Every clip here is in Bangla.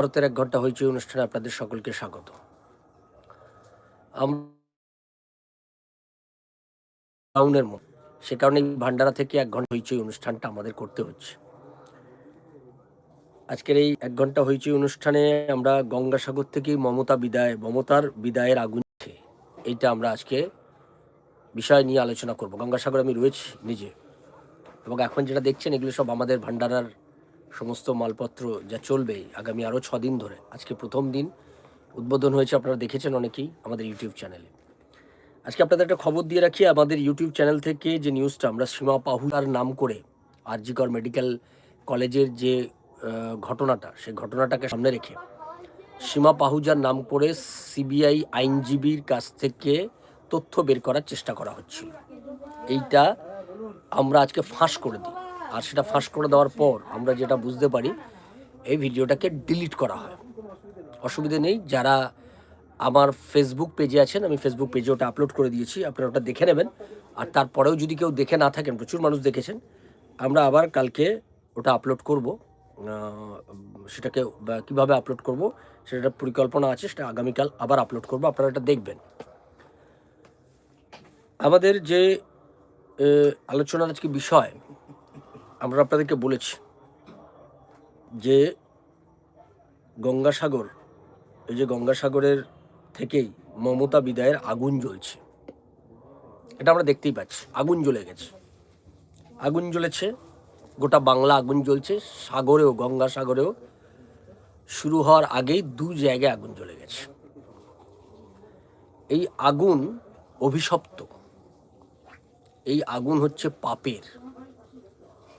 ভারতের এক ঘণ্টা হয়েছে অনুষ্ঠানে আপনাদের সকলকে স্বাগত। টাউনের মতো সে কারণে ভান্ডারা থেকে এক ঘণ্টা হইচই অনুষ্ঠানটা আমাদের করতে হচ্ছে। আজকের এই এক ঘণ্টা হইচই অনুষ্ঠানে আমরা গঙ্গাসাগর থেকে মমতা বিদায়, মমতার বিদায়ের আগুন এইটা আমরা আজকে বিষয় নিয়ে আলোচনা করব। গঙ্গাসাগর আমি রয়েছি নিজে। এবং এখন যেটা দেখছেন, এগুলো সব আমাদের ভান্ডারার সমস্ত মালপত্র যা চলবে আগামী আরও দিন ধরে। আজকে প্রথম দিন। উদ্বোধন হয়েছে, আপনারা দেখেছেন অনেকেই আমাদের ইউটিউব চ্যানেলে। আজকে আপনাদের একটা খবর দিয়ে রাখি, আমাদের ইউটিউব চ্যানেল থেকে যে নিউজটা, আমরা সীমা পাহুলার নাম করে আরজিকর মেডিকেল কলেজের যে ঘটনাটা, সেই ঘটনাটাকে সামনে রেখে সীমা পাহুজার নাম করে সিবিআই আইনজীবীর কাছ থেকে তথ্য বের করার চেষ্টা করা হচ্ছিল। এইটা আমরা আজকে ফাঁস করে দিই। আর সেটা ফাঁস করে দেওয়ার পর আমরা যেটা বুঝতে পারি, এই ভিডিওটাকে ডিলিট করা হয়। অসুবিধে নেই, যারা আমার ফেসবুক পেজে আছেন, আমি ফেসবুক পেজে ওটা আপলোড করে দিয়েছি, আপনারা ওটা দেখে নেবেন। আর তারপরেও যদি কেউ দেখে না থাকেন, প্রচুর মানুষ দেখেছেন, আমরা আবার কালকে ওটা আপলোড করব। সেটাকে কীভাবে আপলোড করব সেটা পরিকল্পনা আছে, সেটা আগামীকাল আবার আপলোড করব, আপনারা এটা দেখবেন। আমাদের যে আলোচনার আজকে বিষয় আমরা আপনাদেরকে বলেছি যে গঙ্গাসাগর, এই যে গঙ্গাসাগরের থেকেই মমতা বিদায়ের আগুন জ্বলছে। এটা আমরা দেখতেই পাচ্ছি, আগুন জ্বলে গেছে। আগুন জ্বলেছে, গোটা বাংলা আগুন জ্বলছে, সাগরেও, গঙ্গাসাগরেও শুরু হওয়ার আগেই দু জায়গায় আগুন জ্বলে গেছে। এই আগুন অভিশপ্ত। এই আগুন হচ্ছে পাপের।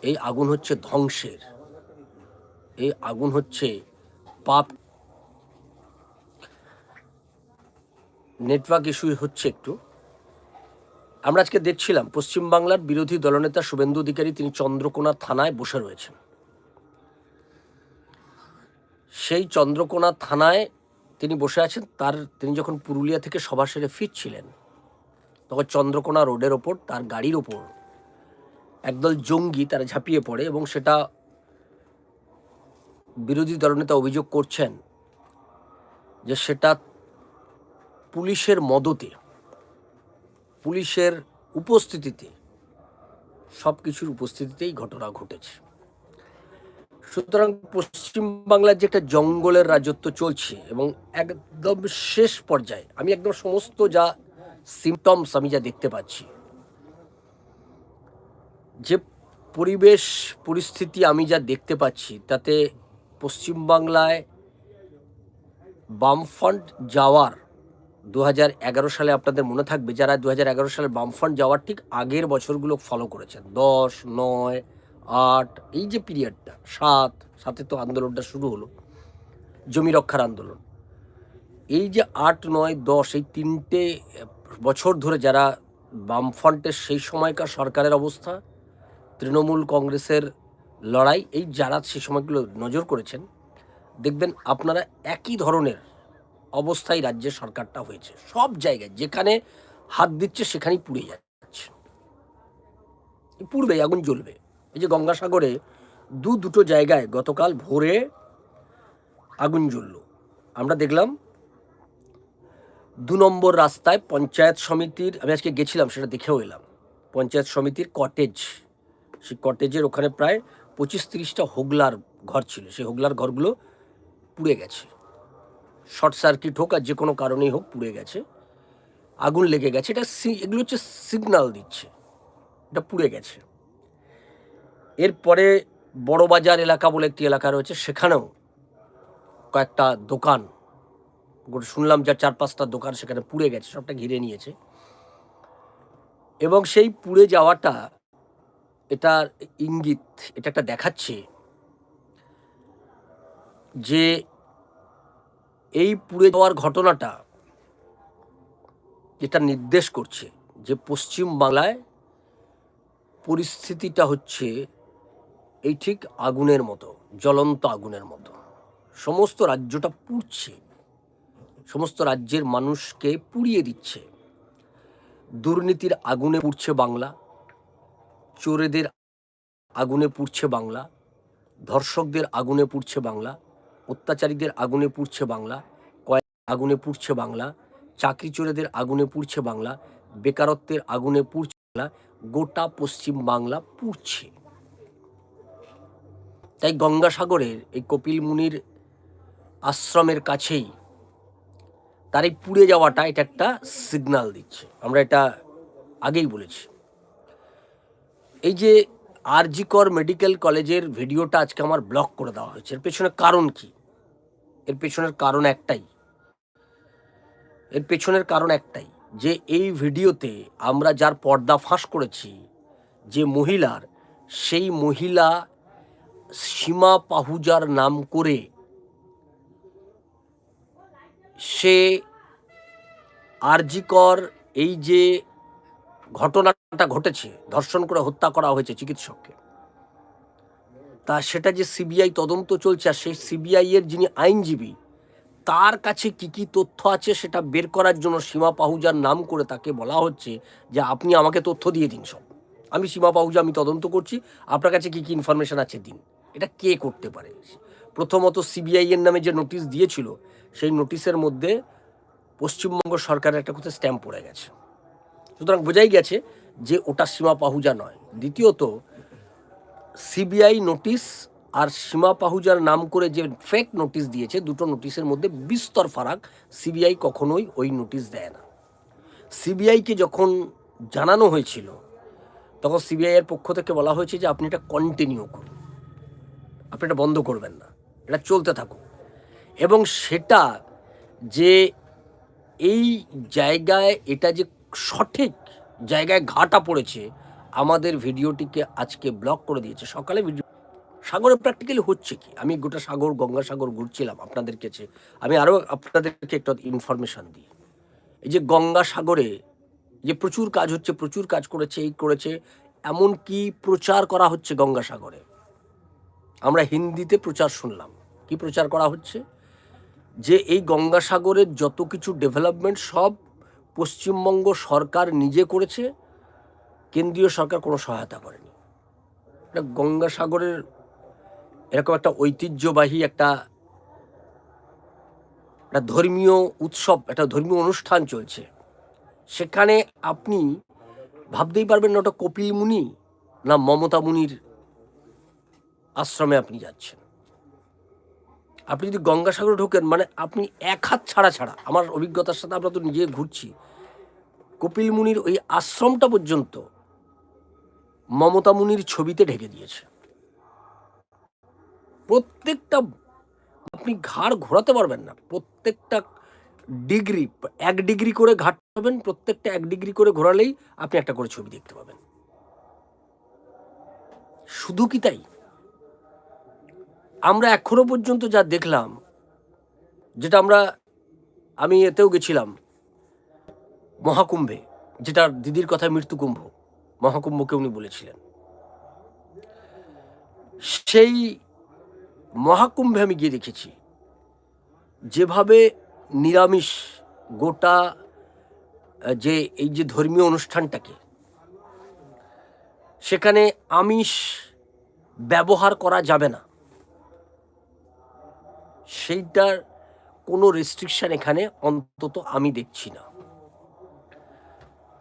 এই আগুন হচ্ছে ধ্বংসের। এই আগুন হচ্ছে পাপ। নেটওয়ার্ক ইস্যু হচ্ছে একটু। আমরা আজকে দেখছিলাম, পশ্চিমবাংলার বিরোধী দলনেতা শুভেন্দু অধিকারী তিনি চন্দ্রকোনা থানায় বসে রয়েছেন। সেই চন্দ্রকোনা থানায় তিনি বসে আছেন, তার তিনি যখন পুরুলিয়া থেকে সভা সেরে ফিরছিলেন, তখন চন্দ্রকোনা রোডের ওপর, তার গাড়ির ওপর একদল জঙ্গি তারা ঝাঁপিয়ে পড়ে এবং সেটা বিরোধী দলনেতা অভিযোগ করছেন যে সেটা পুলিশের মদতে, পুলিশের উপস্থিতিতে সব কিছুর উপস্থিতিতেই ঘটনা ঘটেছে। সুতরাং পশ্চিমবাংলার যে একটা জঙ্গলের রাজত্ব চলছে এবং একদম শেষ পর্যায়ে, আমি একদম সমস্ত যা সিমটমস আমি যা দেখতে পাচ্ছি যে পরিবেশ, পরিস্থিতি আমি যা দেখতে পাচ্ছি, তাতে পশ্চিমবাংলায় বামফ্রন্ট যাওয়ার দু হাজার এগারো সালে আপনাদের মনে থাকবে যারা দু হাজার এগারো সালে বামফ্রন্ট যাওয়ার ঠিক আগের বছরগুলো ফলো করেছেন। দশ, নয়, আট, এই যে পিরিয়ডটা সাত সাথে তো আন্দোলনটা শুরু হলো, জমি রক্ষার আন্দোলন। এই যে আট, নয়, দশ, এই তিনটে বছর ধরে যারা বামফ্রন্টের সেই সময়কার সরকারের অবস্থা তৃণমূল কংগ্রেসের লড়াই, এই যারা সেই সময়গুলো নজর করেছেন, দেখবেন আপনারা একই ধরনের অবস্থায় রাজ্যের সরকারটা হয়েছে। সব জায়গায়, যেখানে হাত দিচ্ছে সেখানেই পুড়ে যাচ্ছে। পুড়বে, আগুন জ্বলবে। এই যে গঙ্গাসাগরে দু দুটো জায়গায় গতকাল ভোরে আগুন জ্বলল। আমরা দেখলাম দু নম্বর রাস্তায় পঞ্চায়েত সমিতির, আমি আজকে গেছিলাম, সেটা দেখেও এলাম। পঞ্চায়েত সমিতির কটেজ সেই কটেজের ওখানে প্রায় পঁচিশ তিরিশটা হোগলার ঘর ছিল। সেই হোগলার ঘরগুলো পুড়ে গেছে। শর্ট সার্কিট হোক আর যে কোনো কারণেই হোক পুড়ে গেছে। আগুন লেগে গেছে। এটা এগুলো হচ্ছে সিগনাল দিচ্ছে। এটা পুড়ে গেছে। এরপরে বড় বাজার এলাকা বলে একটি এলাকা রয়েছে। সেখানেও কয়েকটা দোকান, গোটা, শুনলাম যার চার পাঁচটা দোকান সেখানে পুড়ে গেছে, সবটা ঘিরে নিয়েছে। এবং সেই পুড়ে যাওয়াটা এটার ইঙ্গিত, এটা একটা দেখাচ্ছে যে এই পুড়ে যাওয়ার ঘটনাটা এটা নির্দেশ করছে যে পশ্চিম বাংলায় পরিস্থিতিটা হচ্ছে এই ঠিক আগুনের মতো, জ্বলন্ত আগুনের মতো। সমস্ত রাজ্যটা পুড়ছে, সমস্ত রাজ্যের মানুষকে পুড়িয়ে দিচ্ছে। দুর্নীতির আগুনে পুড়ছে বাংলা। চোরেদের আগুনে পুড়ছে বাংলা, ধর্ষকদের আগুনে পুড়ছে বাংলা, অত্যাচারীদের আগুনে পুড়ছে বাংলা, কয়েক আগুনে পুড়ছে বাংলা, চাকরি চোরেদের আগুনে পুড়ছে বাংলা, বেকারত্বের আগুনে পুড়ছে বাংলা, গোটা পশ্চিম বাংলা পুড়ছে। তাই গঙ্গাসাগরের এই কপিল মুনির আশ্রমের কাছেই তার এই পুড়ে যাওয়াটা এটা একটা সিগন্যাল দিচ্ছে। আমরা এটা আগেই বলেছি। এই যে আরজিকর মেডিকেল কলেজের ভিডিওটা আজকে আমার ব্লক করে দেওয়া হয়েছে। এর পেছনে কারণ কি? এর পেছনের কারণ একটাই। এর পেছনের কারণ একটাই যে এই ভিডিওতে আমরা যার পর্দা ফাঁস করেছি, যে মহিলার, সেই মহিলা সীমা পাহুজার নাম করে সে আরজিকর এই যে ঘটনাটা ঘটেছে, ধর্ষণ করে হত্যা করা হয়েছে চিকিৎসককে। তা সেটা যে সিবিআই তদন্ত চলছে আর সেই সিবিআই এর যিনি আইনজীবী, তার কাছে কি কি তথ্য আছে সেটা বের করার জন্য সীমা পাহুজার নাম করে তাকে বলা হচ্ছে যে আপনি আমাকে তথ্য দিয়ে দিন সব। আমি সীমা পাহুজা, আমি তদন্ত করছি, আপনার কাছে কি কি ইনফরমেশন আছে দিন। এটা কে করতে পারে? প্রথমত সিবিআই এর নামে যে নোটিশ দিয়েছিল, সেই নোটিশের মধ্যে পশ্চিমবঙ্গ সরকারের একটা কোথাও স্ট্যাম্প পড়ে গেছে। সুতরাং বোঝাই গেছে যে ওটা সীমা পাহুজা নয়। দ্বিতীয়ত, সিবিআই নোটিশ আর সীমা পাহুজার নাম করে যে ফেক নোটিশ দিয়েছে, দুটো নোটিশের মধ্যে বিস্তর ফারাক সিবিআই কখনোই ওই নোটিশ দেয় না। সিবিআইকে যখন জানানো হয়েছিল, তখন সিবিআইয়ের পক্ষ থেকে বলা হয়েছে যে আপনি এটা কন্টিনিউ করুন। আপনি এটা বন্ধ করবেন না। এটা চলতে থাকুক। এবং সেটা যে এই জায়গায় এটা যে সঠিক জায়গায় ঘাটা পড়েছে, আমাদের ভিডিওটিকে আজকে ব্লক করে দিয়েছে। সকালে ভিডিও সাগরে প্র্যাকটিক্যালি হচ্ছে কি? আমি গোটা সাগর গঙ্গাসাগর ঘুরছিলাম আপনাদের কাছে। আমি আরও আপনাদেরকে একটা ইনফরমেশান দিই। এই যে গঙ্গাসাগরে যে প্রচুর কাজ হচ্ছে, প্রচুর কাজ করেছে, এই করেছে, এমন কি প্রচার করা হচ্ছে গঙ্গাসাগরে আমরা হিন্দিতে প্রচার শুনলাম। কি প্রচার করা হচ্ছে? যে এই গঙ্গাসাগরের যত কিছু ডেভেলপমেন্ট সব পশ্চিমবঙ্গ সরকার নিজে করেছে, কেন্দ্রীয় সরকার কোনো সহায়তা করেনি। এটা গঙ্গাসাগরের এরকম একটা ঐতিহ্যবাহী একটা একটা ধর্মীয় উৎসব, একটা ধর্মীয় অনুষ্ঠান চলছে। সেখানে আপনি ভাবতেই পারবেন না ওটা কপিল মুনি না মমতা মুনির আশ্রমে আপনি যাচ্ছেন। আপনি যদি গঙ্গাসাগরে ঢোকেন মানে আপনি এক হাত ছাড়া ছাড়া, আমার অভিজ্ঞতার সাথে আমরা তো নিজে ঘুরছি, কপিল মুনির ওই আশ্রমটা পর্যন্ত মমতা মুনির ছবিতে ঢেকে দিয়েছে। প্রত্যেকটা, আপনি ঘাড় ঘোরাতে পারবেন না, প্রত্যেকটা ডিগ্রি, এক ডিগ্রি করে ঘাট পাবেন, প্রত্যেকটা এক ডিগ্রি করে ঘোরালেই আপনি একটা করে ছবি দেখতে পাবেন। শুধু কি তাই? আমরা এখনও পর্যন্ত যা দেখলাম, যেটা আমরা, আমি এতেও গেছিলাম, মহাকুম্ভে যেটা দিদির কথায় মৃত্যুকুম্ভ, মহাকুম্ভকে উনি বলেছিলেন। সেই মহাকুম্ভে আমি গিয়ে দেখেছি, যেভাবে নিরামিষ গোটা, যে এই যে ধর্মীয় অনুষ্ঠানটাকে, সেখানে আমিষ ব্যবহার করা যাবে না। সেইটার কোনো রেস্ট্রিকশন এখানে অন্তত আমি দেখছি না।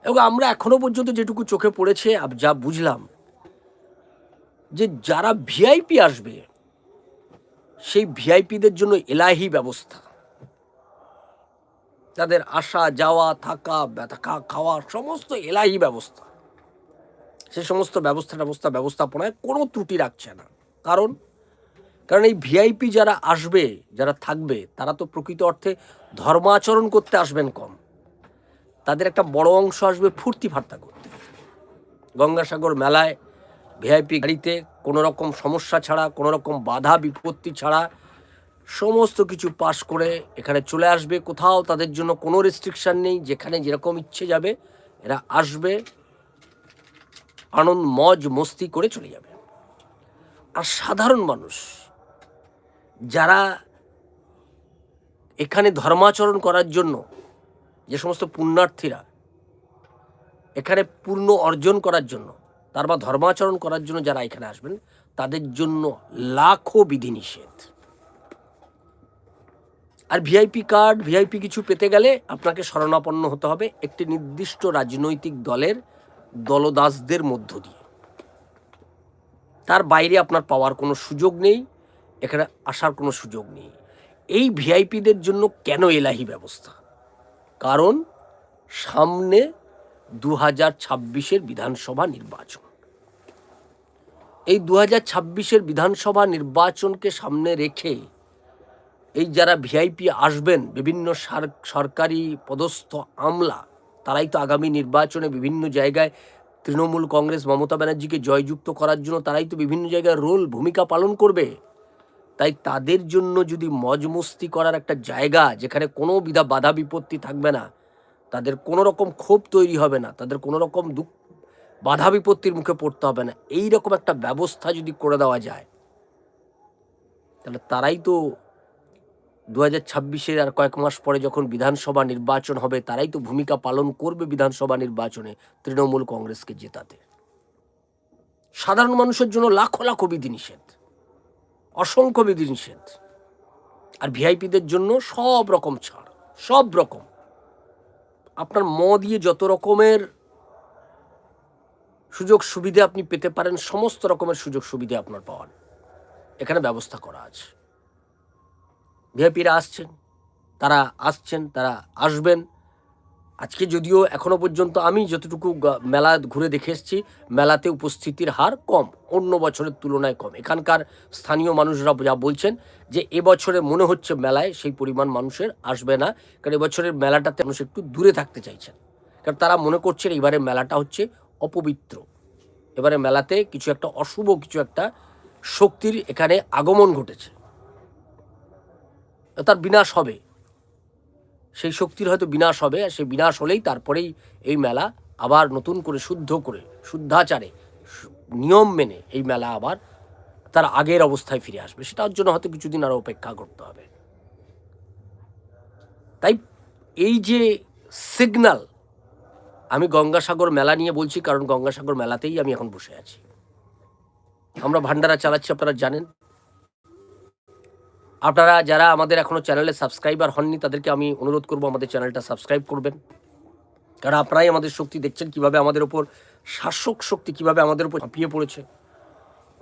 এবং আমরা এখনও পর্যন্ত যেটুকু চোখে পড়েছে যা বুঝলাম, যে যারা ভিআইপি আসবে, সেই ভিআইপিদের জন্য এলাহি ব্যবস্থা। তাদের আসা, যাওয়া, থাকা থাকা খাওয়া সমস্ত এলাহি ব্যবস্থা। সে সমস্ত ব্যবস্থা ব্যবস্থা ব্যবস্থাপনায় কোনো ত্রুটি রাখছে না। কারণ কারণ এই ভিআইপি যারা আসবে, যারা থাকবে, তারা তো প্রকৃত অর্থে ধর্মাচরণ করতে আসবেন কম। তাদের একটা বড় অংশ আসবে ফুর্তি ফার্তা করতে। গঙ্গাসাগর মেলায় ভিআইপি গাড়িতে কোনো রকম সমস্যা ছাড়া কোনো রকম বাধা বিপত্তি ছাড়া সমস্ত কিছু পাস করে এখানে চলে আসবে। কোথাও তাদের জন্য কোনো রেস্ট্রিকশান নেই, যেখানে যেরকম ইচ্ছে যাবে, এরা আসবে, আনন্দ, মজ, মস্তি করে চলে যাবে। আর সাধারণ মানুষ যারা এখানে ধর্মাচরণ করার জন্য যে সমস্ত পুণ্যার্থীরা এখানে পূর্ণ অর্জন করার জন্য, তার বা ধর্মাচরণ করার জন্য যারা এখানে আসবেন, তাদের জন্য লাখো বিধিনিষেধ। আর ভিআইপি কার্ড, ভিআইপি কিছু পেতে গেলে আপনাকে শরণাপন্ন হতে হবে একটি নির্দিষ্ট রাজনৈতিক দলের দলদাসদের মধ্য দিয়ে। তার বাইরে আপনার পাওয়ার কোনো সুযোগ নেই। এখানে আসার কোনো সুযোগ নেই। এই ভিআইপিদের জন্য কেন এলাহি ব্যবস্থা? কারণ সামনে দু হাজার ছাব্বিশের বিধানসভা নির্বাচন। এই দু হাজার ছাব্বিশের বিধানসভা নির্বাচনকে সামনে রেখে এই যারা ভিআইপি আসবেন, বিভিন্ন সার- সরকারি পদস্থ আমলা, তারাই তো আগামী নির্বাচনে বিভিন্ন জায়গায় তৃণমূল কংগ্রেস মমতা ব্যানার্জিকে জয়যুক্ত করার জন্য তারাই তো বিভিন্ন জায়গায় রোল, ভূমিকা পালন করবে। তাই তাদের জন্য যদি মজমস্তি করার একটা জায়গা যেখানে কোনো বিধা বাধা বিপত্তি থাকবে না, তাদের কোনো রকম ক্ষোভ তৈরি হবে না, তাদের কোনো রকম দুঃখ, বাধা বিপত্তির মুখে পড়তে হবে না। এই রকম একটা ব্যবস্থা যদি করে দেওয়া যায়, তাহলে তারাই তো দু হাজার ছাব্বিশের আর কয়েক মাস পরে যখন বিধানসভা নির্বাচন হবে, তারাই তো ভূমিকা পালন করবে বিধানসভা নির্বাচনে তৃণমূল কংগ্রেসকে জেতাতে। সাধারণ মানুষের জন্য লাখো লাখো বিধিনিষেধ। অসংখ্য বিধিনিষেধ। আর ভিআইপিদের জন্য সব রকম ছাড়, সব রকম। আপনার ম দিয়ে যত রকমের সুযোগ সুবিধা আপনি পেতে পারেন, সমস্ত রকমের সুযোগ সুবিধা আপনার পাওয়ার। এখানে ব্যবস্থা করা আছে। ভিআইপিরা আসছেন, তারা আসছেন, তারা আসবেন। আজকে যদিও এখনও পর্যন্ত আমি যতটুকু মেলা ঘুরে দেখে এসেছি, মেলাতে উপস্থিতির হার কম, অন্য বছরের তুলনায় কম। এখানকার স্থানীয় মানুষরা যা বলছেন যে এবছরে মনে হচ্ছে মেলায় সেই পরিমাণ মানুষের আসবে না, কারণ এবছরের মেলাটাতে মানুষ একটু দূরে থাকতে চাইছেন। কারণ তারা মনে করছেন এবারে মেলাটা হচ্ছে অপবিত্র। এবারে মেলাতে কিছু একটা অশুভ, কিছু একটা শক্তির এখানে আগমন ঘটেছে। তার বিনাশ হবে। সেই শক্তির হয়তো বিনাশ হবে, আর সেই বিনাশ হলেই তারপরেই এই মেলা আবার নতুন করে শুদ্ধ করে, শুদ্ধাচারে নিয়ম মেনে এই মেলা আবার তার আগের অবস্থায় ফিরে আসবে। সেটার জন্য হয়তো কিছুদিন আরও অপেক্ষা করতে হবে। তাই এই যে সিগন্যাল আমি গঙ্গাসাগর মেলা নিয়ে বলছি, কারণ গঙ্গাসাগর মেলাতেই আমি এখন বসে আছি। আমরা ভান্ডারা চালাচ্ছি, আপনারা জানেন। আপনারা যারা আমাদের এখনও চ্যানেলে সাবস্ক্রাইবার হননি, তাদেরকে আমি অনুরোধ করব আমাদের চ্যানেলটা সাবস্ক্রাইব করবেন। কারণ আপনারাই আমাদের শক্তি দেখছেন কীভাবে আমাদের ওপর, শাসক শক্তি কীভাবে আমাদের উপর ঝাঁপিয়ে পড়েছে।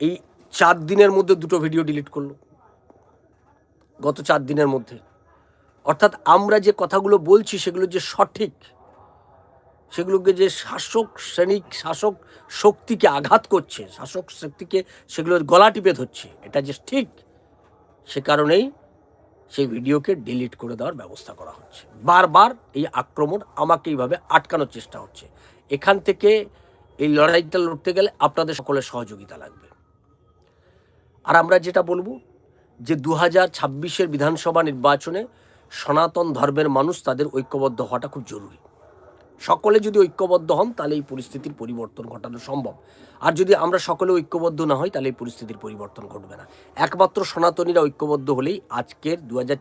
এই চার দিনের মধ্যে দুটো ভিডিও ডিলিট করল। গত চার দিনের মধ্যে। অর্থাৎ আমরা যে কথাগুলো বলছি, সেগুলো যে সঠিক, সেগুলোকে যে শাসক শ্রেণিক, শাসক শক্তিকে আঘাত করছে, শাসক শক্তিকে সেগুলোর গলা টিপে ধরছে, এটা যে ঠিক সে কারণেই সেই ভিডিওকে ডিলিট করে দেওয়ার ব্যবস্থা করা হচ্ছে। বারবার এই আক্রমণ আমাকে এইভাবে আটকানোর চেষ্টা হচ্ছে। এখান থেকে এই লড়াইটা লড়তে গেলে আপনাদের সকলের সহযোগিতা লাগবে। আর আমরা যেটা বলব, যে দু হাজার বিধানসভা নির্বাচনে সনাতন ধর্মের মানুষ তাদের ঐক্যবদ্ধ হওয়াটা খুব জরুরি। সকলে যদি ঐক্যবদ্ধ হন, তাহলে এই পরিস্থিতির পরিবর্তন ঘটানো সম্ভব। আর যদি আমরা সকলে ঐক্যবদ্ধ না হই, তাহলে এই পরিস্থিতির পরিবর্তন ঘটবে না। একমাত্র সনাতনীরা ঐক্যবদ্ধ হলেই আজকের দু হাজার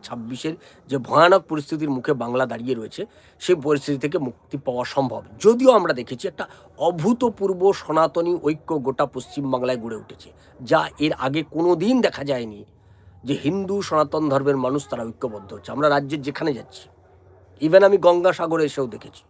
যে ভয়ানক পরিস্থিতির মুখে বাংলা দাঁড়িয়ে রয়েছে, সেই পরিস্থিতি থেকে মুক্তি পাওয়া সম্ভব। যদিও আমরা দেখেছি একটা অভূতপূর্ব সনাতনী ঐক্য গোটা পশ্চিমবাংলায় গড়ে উঠেছে, যা এর আগে কোনো দিন দেখা যায়নি যে হিন্দু সনাতন ধর্মের মানুষ তারা ঐক্যবদ্ধ হচ্ছে। আমরা রাজ্যের যেখানে যাচ্ছি ইভেন আমি গঙ্গাসাগরে এসেও দেখেছি।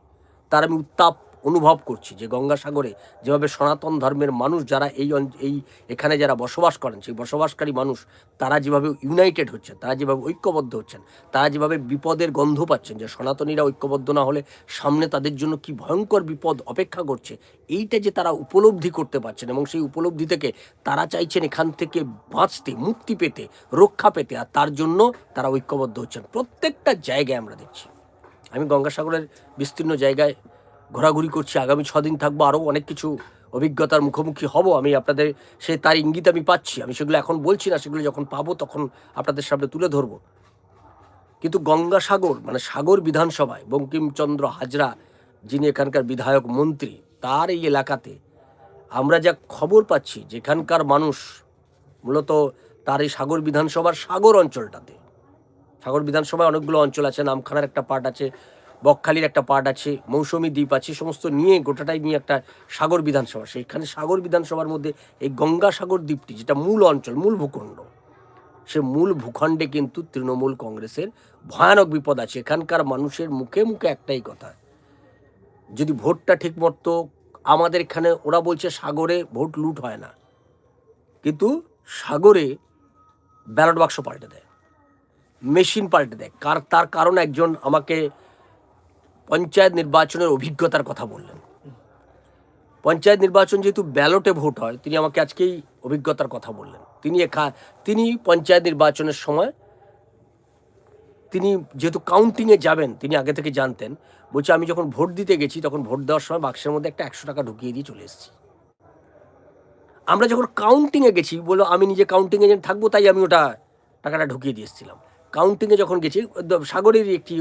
তার আমি উত্তাপ অনুভব করছি যে গঙ্গাসাগরে যেভাবে সনাতন ধর্মের মানুষ যারা এই এই এখানে যারা বসবাস করেন, সেই বসবাসকারী মানুষ, তারা যেভাবে ইউনাইটেড হচ্ছে, তারা যেভাবে ঐক্যবদ্ধ হচ্ছেন, তারা যেভাবে বিপদের গন্ধ পাচ্ছেন যে সনাতনীরা ঐক্যবদ্ধ না হলে সামনে তাদের জন্য কি ভয়ঙ্কর বিপদ অপেক্ষা করছে, এইটা যে তারা উপলব্ধি করতে পারছেন এবং সেই উপলব্ধি থেকে তারা চাইছেন এখান থেকে বাঁচতে, মুক্তি পেতে, রক্ষা পেতে, আর তার জন্য তারা ঐক্যবদ্ধ হচ্ছেন। প্রত্যেকটা জায়গায় আমরা দেখছি। আমি গঙ্গাসাগরের বিস্তীর্ণ জায়গায় ঘোরাঘুরি করছি। আগামী ছদিন থাকব, আরও অনেক কিছু অভিজ্ঞতার মুখোমুখি হব। আমি আপনাদের সে তার ইঙ্গিত আমি পাচ্ছি। আমি সেগুলো এখন বলছি না, সেগুলো যখন পাবো তখন আপনাদের সামনে তুলে ধরবো। কিন্তু গঙ্গাসাগর মানে সাগর বিধানসভায়, বঙ্কিমচন্দ্র হাজরা, যিনি এখানকার বিধায়ক মন্ত্রী, তার এই এলাকাতে আমরা যা খবর পাচ্ছি, যেখানকার মানুষ মূলত তার এই সাগর বিধানসভার সাগর অঞ্চলটাতে। সাগর বিধানসভায় অনেকগুলো অঞ্চল আছে, নামখানার একটা পার্ট আছে, বকখালির একটা পার্ট আছে, মৌসুমী দ্বীপ আছে, সমস্ত নিয়ে গোটাটাই নিয়ে একটা সাগর বিধানসভা। সেইখানে সাগর বিধানসভার মধ্যে এই গঙ্গাসাগর দ্বীপটি, যেটা মূল অঞ্চল, মূল ভূখণ্ড, সে মূল ভূখণ্ডে কিন্তু তৃণমূল কংগ্রেসের ভয়ানক বিপদ আছে। এখানকার মানুষের মুখে মুখে একটাই কথা, যদি ভোটটা ঠিক মতো আমাদের এখানে ওরা বলছে সাগরে ভোট লুট হয় না, কিন্তু সাগরে ব্যালট বাক্স পাল্টে দেয়। মেশিন পাল্টে দেয়। কার তার কারণ একজন আমাকে পঞ্চায়েত নির্বাচনের অভিজ্ঞতার কথা বললেন। পঞ্চায়েত নির্বাচন যেহেতু ব্যালটে ভোট হয়, তিনি আমাকে আজকেই অভিজ্ঞতার কথা বললেন। তিনি এখা তিনি পঞ্চায়েত নির্বাচনের সময় তিনি যেহেতু কাউন্টিংয়ে যাবেন, তিনি আগে থেকে জানতেন, বলছে আমি যখন ভোট দিতে গেছি, তখন ভোট দেওয়ার সময় বাক্সের মধ্যে একটা একশো টাকা ঢুকিয়ে দিয়ে চলে এসেছি। আমরা যখন কাউন্টিংয়ে গেছি বলো আমি নিজে কাউন্টিংয়ে যেন থাকব, তাই আমি ওটা টাকাটা ঢুকিয়ে দিয়ে এসেছিলাম। কাউন্টিংয়ে যখন গেছি সাগরেরই একটি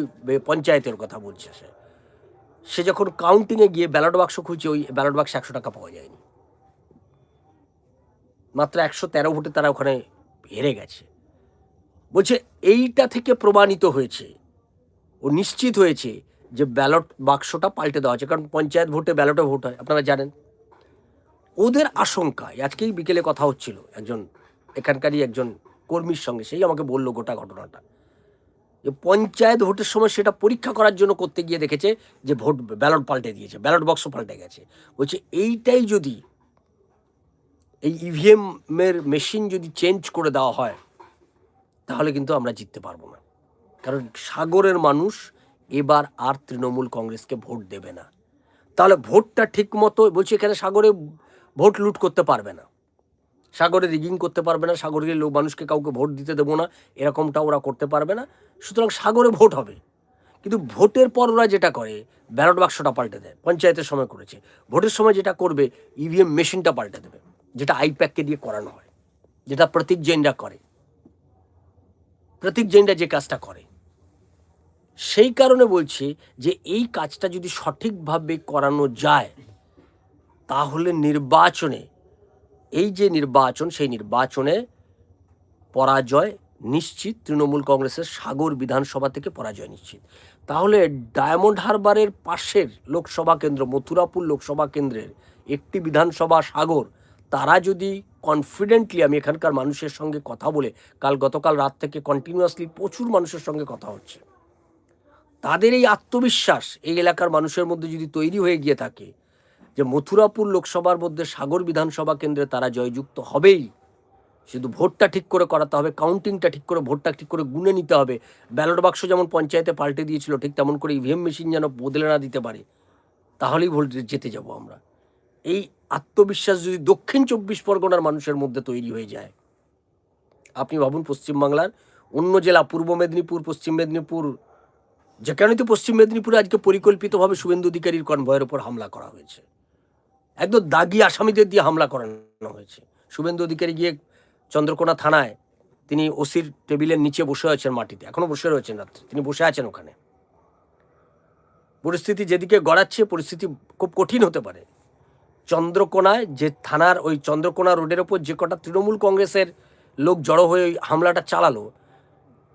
পঞ্চায়েতের কথা বলছে সে। সে যখন কাউন্টিংয়ে গিয়ে ব্যালট বাক্স খুঁজছে ওই ব্যালট বাক্সে একশো টাকা পাওয়া যায়নি। মাত্র একশো তেরো ভোটে তারা ওখানে হেরে গেছে। বলছে, এইটা থেকে প্রমাণিত হয়েছে, ও নিশ্চিত হয়েছে যে ব্যালট বাক্সটা পাল্টে দেওয়া হয়েছে কারণ পঞ্চায়েত ভোটে ব্যালটে ভোট হয়, আপনারা জানেন। ওদের আশঙ্কায়, আজকেই বিকেলে কথা হচ্ছিল, একজন এখানকারই একজন কর্মীর সঙ্গে, সেই আমাকে বলল গোটা ঘটনাটা। যে পঞ্চায়েত ভোটের সময় সেটা পরীক্ষা করার জন্য করতে গিয়ে দেখেছে যে ভোট ব্যালট পাল্টে দিয়েছে, ব্যালট বক্স পাল্টে গেছে। বলছে, এইটাই যদি এই ইভিএমের মেশিন যদি চেঞ্জ করে দেওয়া হয়, তাহলে কিন্তু আমরা জিততে পারব না। কারণ সাগরের মানুষ এবার আর তৃণমূল কংগ্রেসকে ভোট দেবে না। তাহলে ভোটটা ঠিক মতো বলছি এখানে সাগরে ভোট লুট করতে পারবে না। সাগরে রিগিং করতে পারবে না সাগরের লোক মানুষকে কাউকে ভোট দিতে দেবো না, এরকমটা ওরা করতে পারবে না। সুতরাং সাগরে ভোট হবে। কিন্তু ভোটের পর ওরা যেটা করে, ব্যালট বাক্সটা পাল্টে দেয়, পঞ্চায়েতের সময় করেছে। ভোটের সময় যেটা করবে ইভিএম মেশিনটা পাল্টে দেবে, যেটা আইপ্যাককে দিয়ে করানো হয়, যেটা প্রতীক জৈনরা করে। প্রতীক জৈনরা যে কাজটা করে। সেই কারণে বলছি যে এই কাজটা যদি সঠিকভাবে করানো যায়, তাহলে নির্বাচনে এই যে নির্বাচন, সেই নির্বাচনে পরাজয় নিশ্চিত তৃণমূল কংগ্রেসের সাগর বিধানসভা থেকে পরাজয় নিশ্চিত। তাহলে ডায়মন্ড হারবারের পাশের লোকসভা কেন্দ্র, মথুরাপুর লোকসভা কেন্দ্রের একটি বিধানসভা সাগর, তারা যদি কনফিডেন্টলি আমি এখানকার মানুষের সঙ্গে কথা বলে, কাল গতকাল রাত থেকে কন্টিনিউয়াসলি প্রচুর মানুষের সঙ্গে কথা হচ্ছে। তাদের এই আত্মবিশ্বাস এই এলাকার মানুষের মধ্যে যদি তৈরি হয়ে গিয়ে থাকে যে মথুরাপুর লোকসভার মধ্যে সাগর বিধানসভা কেন্দ্রে তারা জয়যুক্ত হবেই। শুধু ভোটটা ঠিক করে করাতে হবে কাউন্টিংটা ঠিক করে, ভোটটা ঠিক করে গুনে নিতে হবে। ব্যালট বাক্স যেমন পঞ্চায়েতে পাল্টে দিয়েছিল, ঠিক তেমন করে ইভিএম মেশিন যেন বদলে না দিতে পারে, তাহলেই ভোট যেতে যাব আমরা। এই আত্মবিশ্বাস যদি দক্ষিণ চব্বিশ পরগনার মানুষের মধ্যে তৈরি হয়ে যায়, আপনি ভাবুন পশ্চিমবাংলার অন্য জেলা, পূর্ব মেদিনীপুর, পশ্চিম মেদিনীপুর যেখানেই তো পশ্চিম মেদিনীপুরে আজকে পরিকল্পিতভাবে শুভেন্দু অধিকারীর কনভয়ের ওপর হামলা করা হয়েছে? একদম দাগি আসামিদের দিয়ে হামলা করানো হয়েছে। শুভেন্দু অধিকারী গিয়ে চন্দ্রকোনা থানায় তিনি ওসির টেবিলের নিচে বসে আছেন মাটিতে, এখনও বসে রয়েছেন রাত্রে, তিনি বসে আছেন ওখানে। পরিস্থিতি যেদিকে গড়াচ্ছে, পরিস্থিতি খুব কঠিন হতে পারে। চন্দ্রকোনায় যে থানার, ওই চন্দ্রকোনা রোডের ওপর যে কটা তৃণমূল কংগ্রেসের লোক জড়ো হয়ে ওই হামলাটা চালালো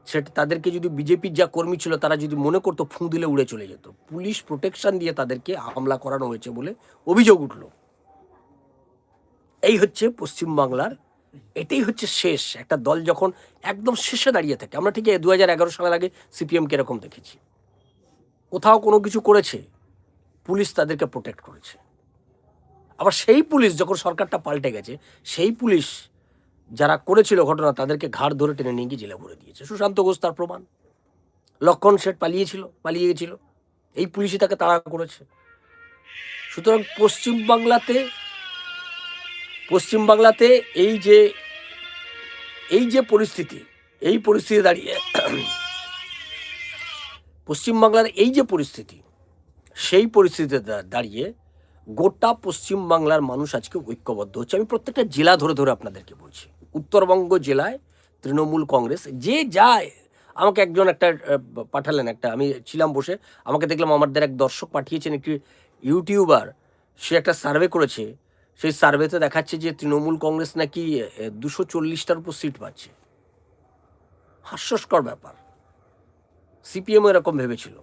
সেটা তাদেরকে যদি বিজেপির যা কর্মী ছিল, তারা যদি মনে করতো, ফুঁ দিলে উড়ে চলে যেত। পুলিশ প্রোটেকশন দিয়ে তাদেরকে হামলা করানো হয়েছে বলে অভিযোগ উঠল। এই হচ্ছে পশ্চিমবাংলার, এটাই হচ্ছে শেষ। একটা দল যখন একদম শেষে দাঁড়িয়ে থাকে, আমরা ঠিক দু হাজার এগারো সালের আগে সিপিএমকে এরকম দেখেছি। কোথাও কোনো কিছু করেছে, পুলিশ তাদেরকে প্রোটেক্ট করেছে। আবার সেই পুলিশ যখন সরকারটা পাল্টে গেছে, সেই পুলিশ যারা করেছিল ঘটনা তাদেরকে ঘাড় ধরে টেনে নিয়ে গিয়ে জেলে ভরে দিয়েছে। সুশান্ত ঘোষ তার প্রমাণ। লক্ষণ শেঠ পালিয়েছিল, পালিয়ে গেছিল। এই পুলিশই তাকে তাড়া করেছে। সুতরাং পশ্চিমবাংলাতে পশ্চিমবাংলাতে এই যে এই যে পরিস্থিতি, এই পরিস্থিতি দাঁড়িয়ে পশ্চিমবাংলার এই যে পরিস্থিতি, সেই পরিস্থিতিতে দাঁড়িয়ে গোটা পশ্চিমবাংলার মানুষ আজকে ঐক্যবদ্ধ হচ্ছে। আমি প্রত্যেকটা জেলা ধরে ধরে আপনাদেরকে বলছি। উত্তরবঙ্গ জেলায় তৃণমূল কংগ্রেস, যে যায়, আমাকে একজন একটা পাঠালেন একটা, আমি ছিলাম বসে, আমাকে দেখলাম আমাদের এক দর্শক পাঠিয়েছেন একটি ইউটিউবার, সে একটা সার্ভে করেছে, সেই সার্ভেতে দেখাচ্ছে যে তৃণমূল কংগ্রেস নাকি দুশো চল্লিশটার উপর সিট পাচ্ছে। হাস্যস্কর ব্যাপার। সিপিএম এরকম ভেবেছিল।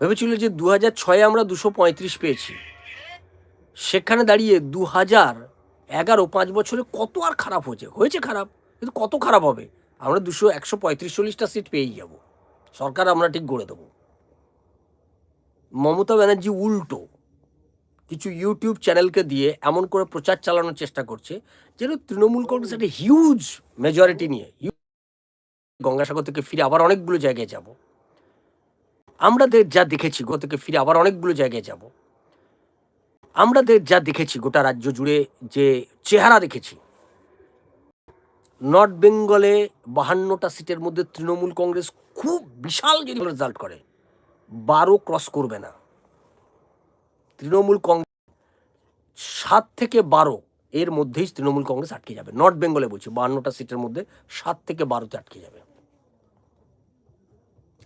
ভেবেছিল যে দু হাজার ছয়ে আমরা দুশো পঁয়ত্রিশ পেয়েছি। সেখানে দাঁড়িয়ে দু হাজার এগারো, পাঁচ বছরে কত আর খারাপ হয়েছে? হয়েছে খারাপ, কিন্তু কত খারাপ হবে? আমরা দুশো, একশো পঁয়ত্রিশ চল্লিশটা সিট পেয়েই যাব। সরকার আমরা ঠিক গড়ে দেবো। মমতা ব্যানার্জি উল্টো কিছু ইউটিউব চ্যানেলকে দিয়ে এমন করে প্রচার চালানোর চেষ্টা করছে, যেন তৃণমূল কংগ্রেস একটা হিউজ মেজরিটি নিয়ে গঙ্গাসাগর থেকে ফিরে আবার অনেকগুলো জায়গায় যাব। আমরা যা দেখেছি গো থেকে ফিরে আবার অনেকগুলো জায়গায় যাব। আমরা যা দেখেছি, গোটা রাজ্য জুড়ে যে চেহারা দেখেছি নর্থ বেঙ্গলে বাহান্নটা সিটের মধ্যে তৃণমূল কংগ্রেস খুব বিশাল যদি রেজাল্ট করে, বারো ক্রস করবে না। তৃণমূল কংগ্রেস সাত থেকে বারো এর মধ্যেই তৃণমূল কংগ্রেস আটকে যাবে। নর্থ বেঙ্গলে বলছি, বাহান্নটা সিটের মধ্যে সাত থেকে বারোতে আটকে যাবে।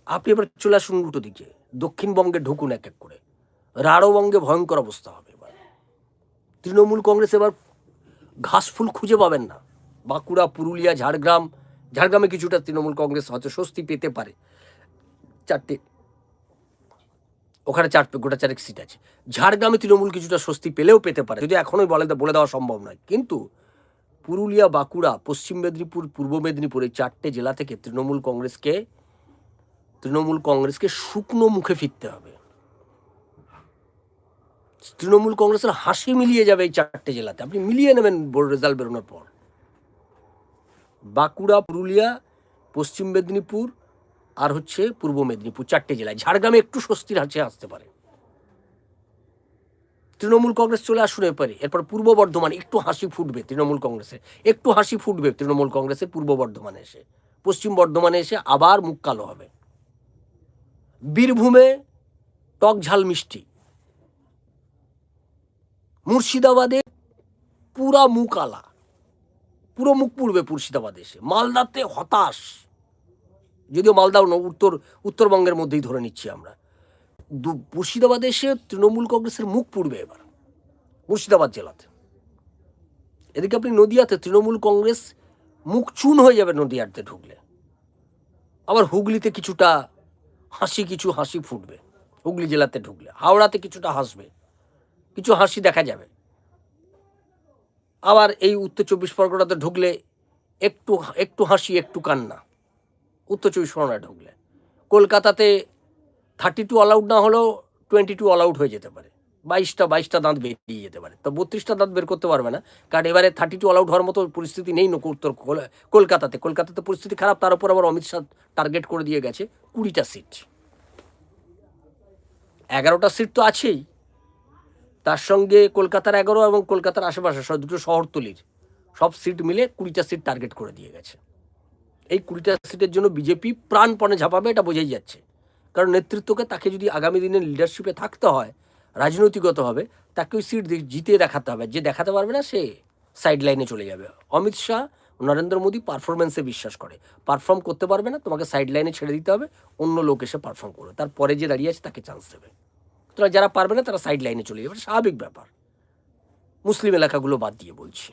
আপনি এবার চলে আসুন উল্টো দিকে। দক্ষিণবঙ্গে ঢুকুন এক এক করে। রাঢ়বঙ্গে ভয়ঙ্কর অবস্থা হবে। তৃণমূল কংগ্রেস এবার ঘাস ফুল খুঁজে পাবেন না। বাঁকুড়া, পুরুলিয়া, ঝাড়গ্রাম, ঝাড়গ্রামে কিছুটা তৃণমূল কংগ্রেস হয়তো স্বস্তি পেতে পারে। চারটে, ওখানে চার, গোটা চারেক সিট আছে। ঝাড়গ্রামে তৃণমূল কিছুটা স্বস্তি পেলেও পেতে পারে, যদি এখনোই বলে বলে দেওয়া সম্ভব নয়। কিন্তু পুরুলিয়া, বাঁকুড়া, পশ্চিম মেদিনীপুর, পূর্ব মেদিনীপুর এই চারটে জেলা থেকে তৃণমূল কংগ্রেসকে তৃণমূল কংগ্রেসকে শুকনো মুখে ফিরতে হবে। তৃণমূল কংগ্রেসের হাসি মিলিয়ে যাবে এই চারটে জেলাতে। আপনি মিলিয়ে নেবেন রেজাল্ট বেরোনোর পর। বাঁকুড়া, পুরুলিয়া, পশ্চিম মেদিনীপুর আর হচ্ছে পূর্ব মেদিনীপুর, চারটে জেলায়। ঝাড়গ্রামে একটু স্বস্তির হাসি আসতে পারে। তৃণমূল কংগ্রেস চলে আসুন এরপরে। এরপর পূর্ব বর্ধমান, একটু হাসি ফুটবে তৃণমূল কংগ্রেসে। একটু হাসি ফুটবে তৃণমূল কংগ্রেসের পূর্ব বর্ধমানে এসে। পশ্চিম বর্ধমানে এসে আবার মুখ কালো হবে। বীরভূমে টক ঝাল মিষ্টি। মুর্শিদাবাদে পুরা মুখ আলা। পুরো মুখ পুড়বে মুর্শিদাবাদে এসে। মালদাতে হতাশ। যদিও মালদাও ন- উত্তর, উত্তরবঙ্গের মধ্যেই ধরে নিচ্ছি আমরা। মুর্শিদাবাদে এসে তৃণমূল কংগ্রেসের মুখ পুড়বে এবার, মুর্শিদাবাদ জেলাতে। এদিকে আপনি নদিয়াতে, তৃণমূল কংগ্রেস মুখ চুন হয়ে যাবে নদিয়াতে ঢুকলে। আবার হুগলিতে কিছুটা হাসি, কিছু হাসি ফুটবে। হুগলি জেলাতে ঢুকলে। হাওড়াতে কিছুটা হাসবে। কিছু হাসি দেখা যাবে। আবার এই উত্তর চব্বিশ পরগনাতে ঢুকলে একটু একটু হাসি, একটু কান্না। উত্তর চব্বিশ পরগনায় ঢুকলে। কলকাতাতে থার্টি টু অলাউড না হলেও টোয়েন্টি টু অলাউড হয়ে যেতে পারে। বাইশটা বাইশটা দাঁত বেরিয়ে যেতে পারে। তো বত্রিশটা দাঁত বের করতে পারবে না। কারণ এবারে থার্টি টু অলাউড হওয়ার মতো পরিস্থিতি নেই উত্তর কলকাতাতে। কলকাতাতে পরিস্থিতি খারাপ, তার উপর আবার অমিত শাহ টার্গেট করে দিয়ে গেছে কুড়িটা সিট এগারোটা সিট তো আছেই। তার সঙ্গে কলকাতার এগারো এবং কলকাতার আশেপাশে সব দুটো শহরতলির সব সিট মিলে কুড়িটা সিট টার্গেট করে দিয়ে গেছে। এই কুড়িটা সিটের জন্য বিজেপি প্রাণপণে ঝাঁপাবে, এটা বোঝাই যাচ্ছে। কারণ নেতৃত্বকে তাকে যদি আগামী দিনে লিডারশিপে থাকতে হয় রাজনৈতিকতভাবে তাকে ওই সিট জিতে দেখাতে হবে। যে দেখাতে পারবে না, সে সাইড লাইনে চলে যাবে। অমিত শাহ, নরেন্দ্র মোদী পারফরমেন্সে বিশ্বাস করে। পারফর্ম করতে পারবে না, তোমাকে সাইড লাইনে ছেড়ে দিতে হবে, অন্য লোক এসে পারফর্ম করবে। তারপরে যে দাঁড়িয়ে আছে, তাকে চান্স দেবে। তোরা যারা পারবে না, তারা সাইড লাইনে চলে যাবে। স্বাভাবিক ব্যাপার। মুসলিম এলাকাগুলো বাদ দিয়ে বলছি।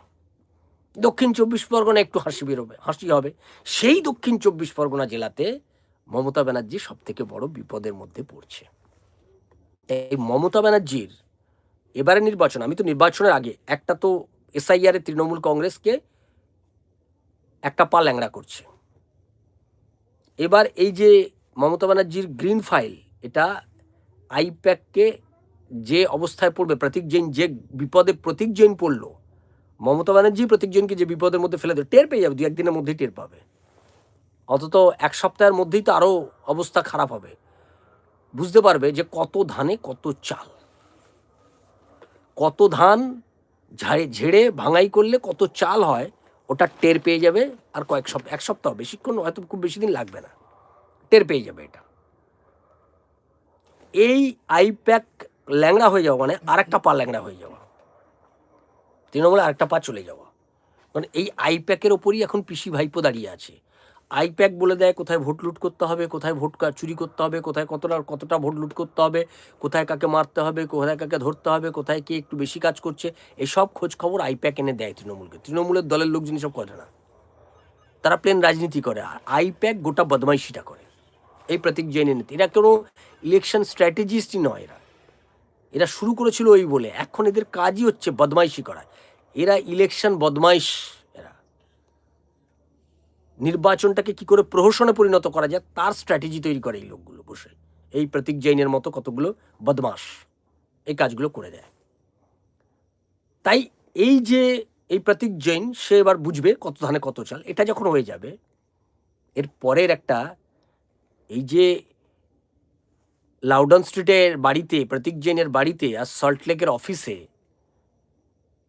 দক্ষিণ চব্বিশ পরগনা একটু হাসি বেরোবে, হাসি হবে। সেই দক্ষিণ চব্বিশ পরগনা জেলাতে মমতা ব্যানার্জি সব থেকে বড় বিপদের মধ্যে পড়ছে। এই মমতা ব্যানার্জির এবারে নির্বাচন, আমি তো নির্বাচনের আগে একটা তো এসআইআর তৃণমূল কংগ্রেসকে একটা পা ল্যাংড়া করছে। এবার এই যে মমতা ব্যানার্জির গ্রিন ফাইল, এটা আইপ্যাককে যে অবস্থায় পড়বে, প্রতীক জৈন যে বিপদে প্রতীক জৈন পড়ল, মমতা ব্যানার্জি প্রতীক জৈনকে যে বিপদের মধ্যে ফেলে দেবে, টের পেয়ে যাবে দু একদিনের মধ্যেই টের পাবে। অন্তত এক সপ্তাহের মধ্যেই তো আরও অবস্থা খারাপ হবে। বুঝতে পারবে যে কত ধানে কত চাল। কত ধান ঝাড়ে, ঝেড়ে, ভাঙাই করলে কত চাল হয়, ওটা টের পেয়ে যাবে, আর কয়েক সপ্তাহ, এক সপ্তাহ, বেশিক্ষণ হয়তো খুব বেশি দিন লাগবে না। টের পেয়ে যাবে এটা। এই আইপ্যাক ল্যাংড়া হয়ে যাওয়া মানে আরেকটা পা ল্যাংড়া হয়ে যাওয়া তৃণমূলে আরেকটা পা চলে যাওয়া মানে এই আইপ্যাকের ওপরই এখন পিসি ভাইপো দাঁড়িয়ে আছে। আইপ্যাক বলে দেয় কোথায় ভোট লুট করতে হবে, কোথায় ভোট চুরি করতে হবে, কোথায় কতটা কতটা ভোট লুট করতে হবে, কোথায় কাকে মারতে হবে, কোথায় কাকে ধরতে হবে, কোথায় কে একটু বেশি কাজ করছে, এসব খোঁজ খবর আইপ্যাক এনে দেয় তৃণমূলকে। তৃণমূলের দলের লোকজন সব করে না। তারা প্লেন রাজনীতি করে, আর আইপ্যাক গোটা বদমাইশিটা করে। এই প্রতীক জৈনের নীতি। এরা কোনো ইলেকশন স্ট্র্যাটেজিস্টই নয় এরা। এরা শুরু করেছিল ওই বলে, এখন এদের কাজই হচ্ছে বদমাইশি করা। এরা ইলেকশন বদমাইশ এরা। নির্বাচনটাকে কি করে প্রহসনে পরিণত করা যায়, তার স্ট্র্যাটেজি তৈরি করে এই লোকগুলো বসে। এই প্রতীক জৈনের মতো কতগুলো বদমাস এই কাজগুলো করে দেয়। তাই এই যে এই প্রতীক জৈন সে এবার বুঝবে কত ধানে কত চাল। এটা যখন হয়ে যাবে, এর পরের একটা এই যে লাউডন স্ট্রিটের বাড়িতে, প্রতীক জৈনের বাড়িতে আর সল্টলেকের অফিসে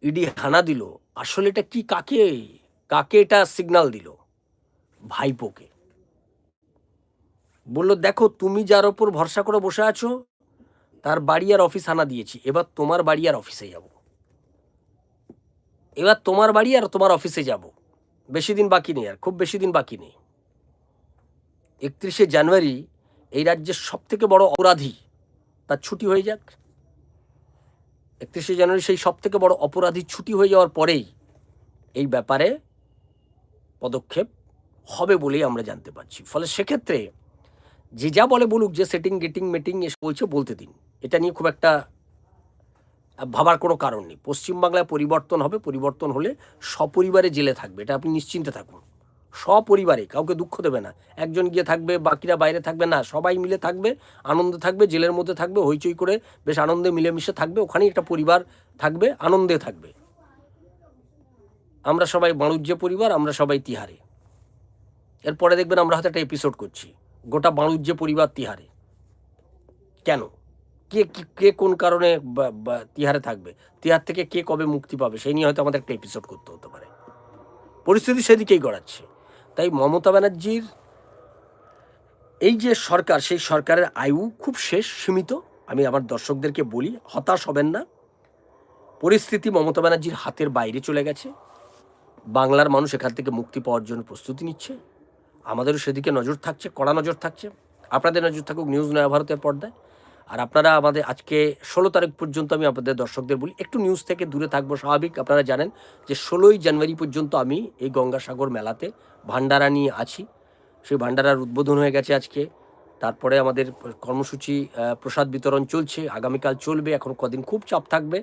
ইডি হানা দিল, আসলে এটা কি কাকে কাকে এটা সিগন্যাল দিল? ভাইপোকে। বলল, দেখো, তুমি যার ওপর ভরসা করে বসে আছো, তার বাড়ি আর অফিস হানা দিয়েছি, এবার তোমার বাড়ি আর অফিসে যাব। এবার তোমার বাড়ি আর তোমার অফিসে যাব। বেশি দিন বাকি নেই আর, খুব বেশি দিন বাকি নেই। একত্রিশে জানুয়ারি এই রাজ্যের সব থেকে বড় অপরাধী। তার ছুটি হয়ে যাক। একত্রিশে জানুয়ারি সেই সব থেকে বড় অপরাধী ছুটি হয়ে যাওয়ার পরেই এই ব্যাপারে পদক্ষেপ হবে বলেই আমরা জানতে পারছি। ফলে সেক্ষেত্রে যে যা বলে বলুক, যে সেটিং গেটিং মিটিং এসে বলছে, বলতে দিন। এটা নিয়ে খুব একটা ভাবার কোনো কারণ নেই। পশ্চিমবাংলায় পরিবর্তন হবে, পরিবর্তন হলে সপরিবারে জেলে থাকবে, এটা আপনি নিশ্চিন্তে থাকুন। সপরিবারে, কাউকে দুঃখ দেবে না। একজন গিয়ে থাকবে, বাকিরা বাইরে থাকবে, না, সবাই মিলে থাকবে, আনন্দে থাকবে, জেলের মধ্যে থাকবে, হইচই করে বেশ আনন্দে মিলেমিশে থাকবে, ওখানেই একটা পরিবার থাকবে, আনন্দে থাকবে। আমরা সবাই বাণুজ্য পরিবার, আমরা সবাই তিহারে। এরপরে দেখবেন আমরা হয়তো একটা এপিসোড করছি, গোটা বাণুজ্য পরিবার তিহারে। কেন? কে কে কোন কারণে তিহারে থাকবে? তিহার থেকে কে কবে মুক্তি পাবে? সেই নিয়ে হয়তো আমাদের একটা এপিসোড করতে হতে পারে। পরিস্থিতি সেদিকেই গড়াচ্ছে। তাই মমতা ব্যানার্জির এই যে সরকার, সেই সরকারের আয়ু খুব শেষ, সীমিত। আমি আমার দর্শকদেরকে বলি, হতাশ হবেন না। পরিস্থিতি মমতা ব্যানার্জির হাতের বাইরে চলে গেছে। বাংলার মানুষ এখান থেকে মুক্তি পাওয়ার জন্য প্রস্তুতি নিচ্ছে। আমাদেরও সেদিকে নজর থাকছে, কড়া নজর থাকছে। আপনাদের নজর থাকুক নিউজ নয়া ভারতের পর্দায়। আর আপনারা আমাদের আজকে ষোলো তারিখ পর্যন্ত আমি আপনাদের দর্শকদের বলি, একটু নিউজ থেকে দূরে থাকব স্বাভাবিক। আপনারা জানেন যে ষোলোই জানুয়ারি পর্যন্ত আমি এই গঙ্গাসাগর মেলাতে ভান্ডারা নিয়ে আছি। সেই ভান্ডারার উদ্বোধন হয়ে গেছে আজকে। তারপরে আমাদের কর্মসূচি প্রসাদ বিতরণ চলছে, আগামীকাল চলবে, এখন কদিন খুব চাপ থাকবে।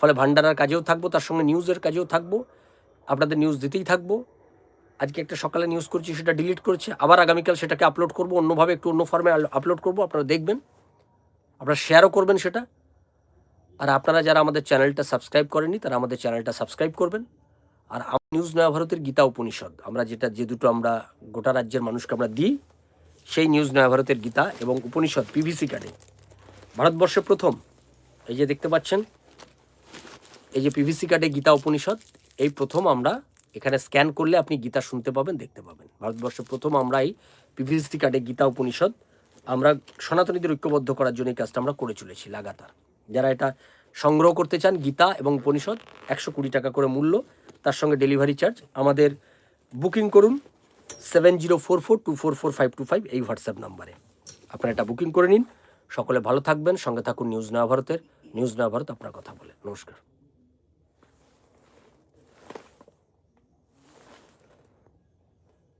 ফলে ভান্ডারার কাজেও থাকব, তার সঙ্গে নিউজের কাজেও থাকব। আপনাদের নিউজ দিতেই থাকব। আজকে একটা সকালে নিউজ করছি, সেটা ডিলিট করছে। আবার আগামীকাল সেটাকে আপলোড করব, অন্যভাবে একটু অন্য ফর্মে আপলোড করব, আপনারা দেখবেন। আপনারা শেয়ারও করবেন সেটা। আর আপনারা যারা আমাদের চ্যানেলটা সাবস্ক্রাইব করেননি, তারা আমাদের চ্যানেলটা সাবস্ক্রাইব করবেন। আর নিউজ নয়া ভারতের গীতা উপনিষদ, আমরা যেটা, যে দুটো আমরা গোটা রাজ্যের মানুষকে আমরা দিই, সেই নিউজ নয়া ভারতের গীতা এবং উপনিষদ পিভিসি কার্ডে ভারতবর্ষে প্রথম, এই যে দেখতে পাচ্ছেন, এই যে পিভিসি কার্ডে গীতা উপনিষদ, এই প্রথম আমরা এখানে স্ক্যান করলে আপনি গীতা শুনতে পাবেন, দেখতে পাবেন। ভারতবর্ষে প্রথম আমরা এই পিভিসি কার্ডে গীতা উপনিষদ আমরা সনাতনীদের ঐক্যবদ্ধ করার জন্য এই কাজটা আমরা করে চলেছি লাগাতার। যারা এটা সংগ্রহ করতে চান, গীতা এবং উপনিষদ, একশো কুড়ি টাকা করে মূল্য, তার সঙ্গে ডেলিভারি চার্জ, আমাদের বুকিং করুন seven zero four four two four four five two five এই হোয়াটসঅ্যাপ নাম্বারে। আপনারা এটা বুকিং করে নিন। সকলে ভালো থাকবেন। সঙ্গে থাকুন নিউজ নয়া ভারতের। নিউজ নয়া ভারত আপনার কথা বলে। নমস্কার।